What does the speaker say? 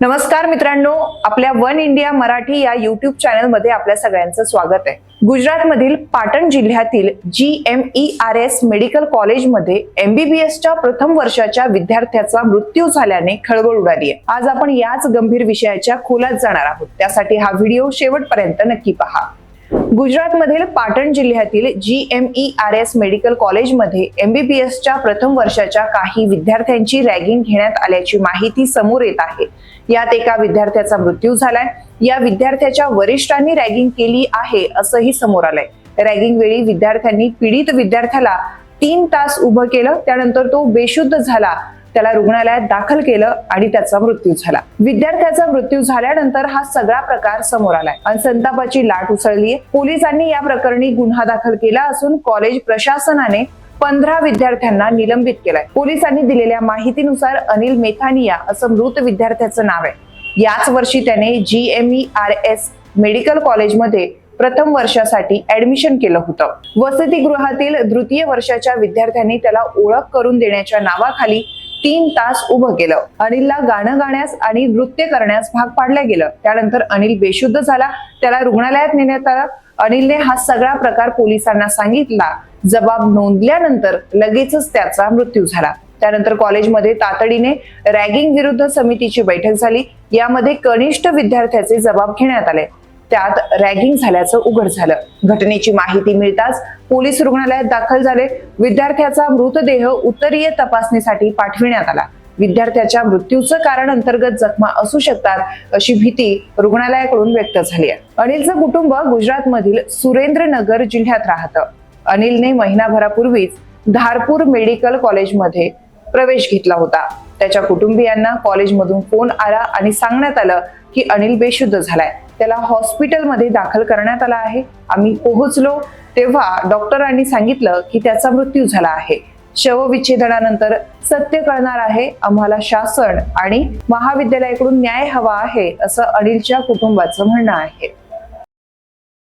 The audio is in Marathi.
नमस्कार मित्रांनो आपल्या वन इंडिया मराठी या युट्यूब चॅनलमध्ये आपल्या सगळ्यांचं स्वागत आहे. गुजरातमधील पाटण जिल्ह्यातील G M E R S medical कॉलेजमध्ये एमबीबीएसच्या प्रथम वर्षाच्या विद्यार्थ्याचा मृत्यू झाल्याने खळबळ उडाली आहे. आज आपण याच गंभीर विषयाच्या खोलात जाणार आहोत. त्यासाठी हा व्हिडिओ शेवटपर्यंत नक्की पहा. गुजरातमधील पाटण जिल्ह्यातील G M E R S medical कॉलेजमध्ये एमबीबीएसच्या प्रथम वर्षाच्या काही विद्यार्थ्यांची रॅगिंग घेण्यात आल्याची माहिती समोर येत आहे. यात एका विद्यार्थ्याचा मृत्यू झालाय. या विद्यार्थ्याच्या वरिष्ठांनी रॅगिंग केली आहे असंही समोर आलंय. रॅगिंग वेळी विद्यार्थ्यांनी पीडित विद्यार्थ्याला तीन तास उभं केलं त्यानंतर तो बेशुद्ध झाला. त्याला रुग्णालयात दाखल केलं आणि त्याचा मृत्यू झाला. विद्यार्थ्याचा मृत्यू झाल्यानंतर हा सगळा प्रकार समोर आलाय. आणि संतापाची लाट उसळली पोलिसांनी या प्रकरणी गुन्हा दाखल केला असून कॉलेज प्रशासनाने पंधरा विद्यार्थ्यांना निलंबित केलंय. पोलिसांनी दिलेल्या माहितीनुसार अनिल मेथानिया असं मृत विद्यार्थ्याचं नाव आहे. याच वर्षी त्याने G M E R S medical कॉलेजमध्ये प्रथम वर्षासाठी ऍडमिशन केलं होतं. वसतिगृहातील तृतीय वर्षाच्या विद्यार्थ्यांनी त्याला ओळख करून देण्याच्या नावाखाली तीन तास उभं केलं. अनिलला गाणं गाण्यास आणि नृत्य करण्यास भाग पाडलं गेलं. त्यानंतर अनिल बेशुद्ध झाला. त्याला रुग्णालयात नेण्यात आलं. अनिलने हा सगळा प्रकार पोलिसांना सांगितला. जबाब नोंदल्यानंतर लगेचच त्याचा मृत्यू झाला. त्यानंतर कॉलेजमध्ये तातडीने रॅगिंग विरुद्ध समितीची बैठक झाली. यामध्ये कनिष्ठ विद्यार्थ्याचे जबाब घेण्यात आले. त्यात रॅगिंग झाल्याचं उघड झालं. घटनेची माहिती मिळताच पोलीस रुग्णालयात दाखल झाले. विद्यार्थ्याचा मृतदेह उत्तरीय तपासणीसाठी पाठविण्यात आला. विद्यार्थ्याच्या मृत्यूचं कारण अंतर्गत जखमा असू शकतात अशी भीती रुग्णालयाकडून व्यक्त झाली आहे. अनिलचं कुटुंब गुजरातमधील सुरेंद्रनगर जिल्ह्यात राहतं. अनिलने महिनाभरापूर्वीच धारपूर मेडिकल कॉलेजमध्ये प्रवेश घेतला होता. त्याच्या कुटुंबियांना कॉलेजमधून फोन आला आणि सांगण्यात आलं की अनिल बेशुद्ध झालाय. त्याला हॉस्पिटलमध्ये दाखल करण्यात आला आहे. आम्ही पोहोचलो तेव्हा डॉक्टरांनी सांगितलं की त्याचा मृत्यू झाला आहे. शवविच्छेदनानंतर सत्य कळणार आहे आम्हाला शासन आणि महाविद्यालयाकडून न्याय हवा आहे असं अनिलच्या कुटुंबाचं म्हणणं आहे.